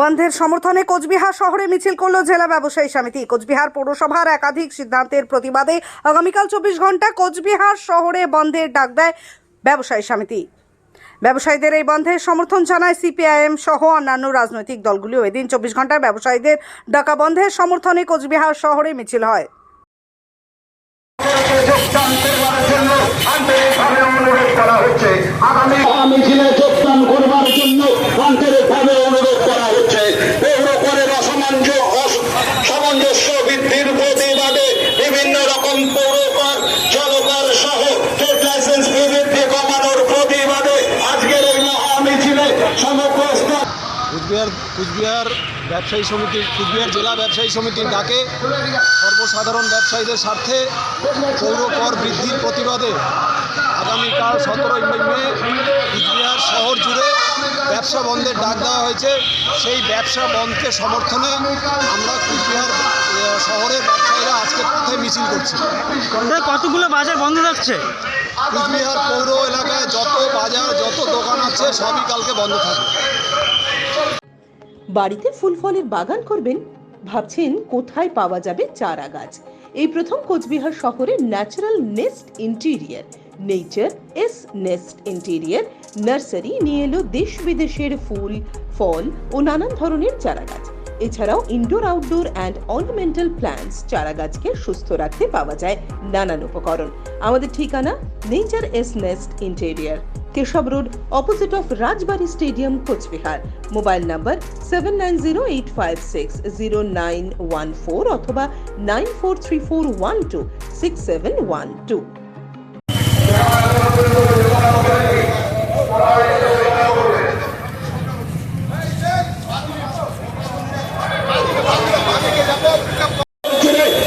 বন্ধের সমর্থনে কোচবিহার শহরে মিছিল করল জেলা ব্যবসায়ী সমিতি। কোচবিহার পৌরসভার একাধিক সিদ্ধান্তের প্রতিবাদে আগামীকাল চব্বিশ ঘণ্টা কোচবিহার শহরে বন্ধের ডাক দেয় ব্যবসায়ী সমিতি। ব্যবসায়ীদের এই বন্ধের সমর্থন জানায় সিপিআইএম সহ অন্যান্য রাজনৈতিক দলগুলিও। এদিন চব্বিশ ঘন্টায় ব্যবসায়ীদের ডাকা বন্ধের সমর্থনে কোচবিহার শহরে মিছিল হয়। কুচবিহার কুচবিহার ব্যবসায়ী সমিতির কুচবিহার জেলা ব্যবসায়ী সমিতির ডাকে সর্বসাধারণ ব্যবসায়ীদের স্বার্থে পৌর কর বৃদ্ধির প্রতিবাদে আগামীকাল সতেরোই মে কুচবিহার শহর জুড়ে ব্যবসা বন্ধের ডাক দেওয়া হয়েছে। সেই ব্যবসা বন্ধকে সমর্থনে আমরা কুচবিহার শহরের ব্যবসায়ীরা আজকে পথে মিছিল করছি? কতগুলো বাজার বন্ধ থাকছে? কুচবিহার পৌর এলাকায় যত বাজার যত দোকান আছে সবই কালকে বন্ধ থাকবে। বাড়িতে ফুল ফলের বাগান করবেন, ভাবছেন কোথায় পাওয়া যাবে চারা গাছ। এই প্রথম কোচবিহার শহরে natural nest interior, nature S nest interior nursery নিয়ে এলো দেশ বিদেশের ফুল, ফল ও নানান ধরনের চারা গাছ। এছাড়াও indoor outdoor and ornamental plants চারা গাছকে সুস্থ রাখতে পাওয়া যায় নানান উপকরণ। আমাদের ঠিকানা nature S nest interior. Keshab road opposite of Rajbari stadium, Coochbehar. Mobile number seven nine zero eight five six zero nine one four অথবা nine four three four one two six seven one two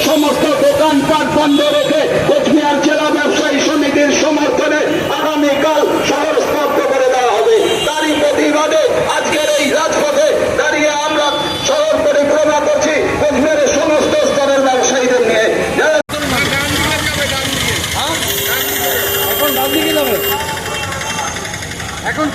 সমস্ত দোকানপাট বন্ধ রেখে কোচবিহার জেলা ব্যবসায়ী সমিতির সমর্থনে আগামীকাল শহর স্তব্ধ করে দেওয়া হবে তারই প্রতিবাদে আজকের এই রাজপথে দাঁড়িয়ে আমরা শহর পরিক্রমা করছি কোচবিহারের সমস্ত স্তরের ব্যবসায়ীদের নিয়ে যারা এখন ডান দিকে যাবে এখন কি এদিকে আগামীকাল চব্বিশ ঘণ্টা যে ব্যবসা বন্ধের ডাক দেওয়া হয়েছিল তারই সমর্থনে যোগদান করবার জন্য আন্তরিকভাবে অনুরোধ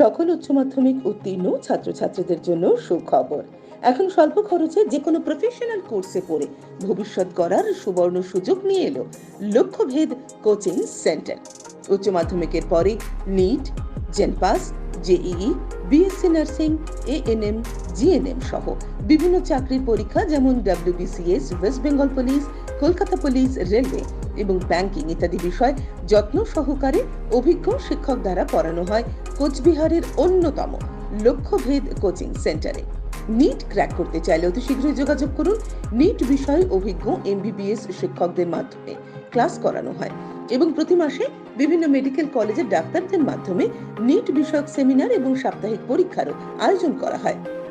সকল উচ্চ মাধ্যমিক উত্তীর্ণ ছাত্রছাত্রীদের জন্য সুখবর। এখন স্বল্প খরচে যে কোনো প্রফেশনাল কোর্সে পড়ে ভবিষ্যৎ গড়ার সুবর্ণ সুযোগ নিয়ে এলো লক্ষ্যভেদ কোচিং সেন্টার উচ্চ মাধ্যমিকের পরে NEET JENPAS JEE BSc nursing ANM GNM সহ বিভিন্ন চাকরির পরীক্ষা যেমন WBCS west Bengal police Kolkata police railway এবং ব্যাংকিং ইত্যাদি বিষয় যত্ন সহকারে অভিজ্ঞ শিক্ষক দ্বারা পড়ানো হয় কোচবিহারের অন্যতম লক্ষ্যভেদ কোচিং সেন্টারে। নিট ক্র্যাক করতে চাইলে অতি শীঘ্রই যোগাযোগ করুন। নিট বিষয়ে অভিজ্ঞ এমবিবিএস শিক্ষকদের মাধ্যমে ক্লাস করানো হয় এবং প্রতি মাসে বিভিন্ন মেডিকেল কলেজের ডাক্তারদের মাধ্যমে নিট বিষয়ক সেমিনার এবং সাপ্তাহিক পরীক্ষারও আয়োজন করা হয়।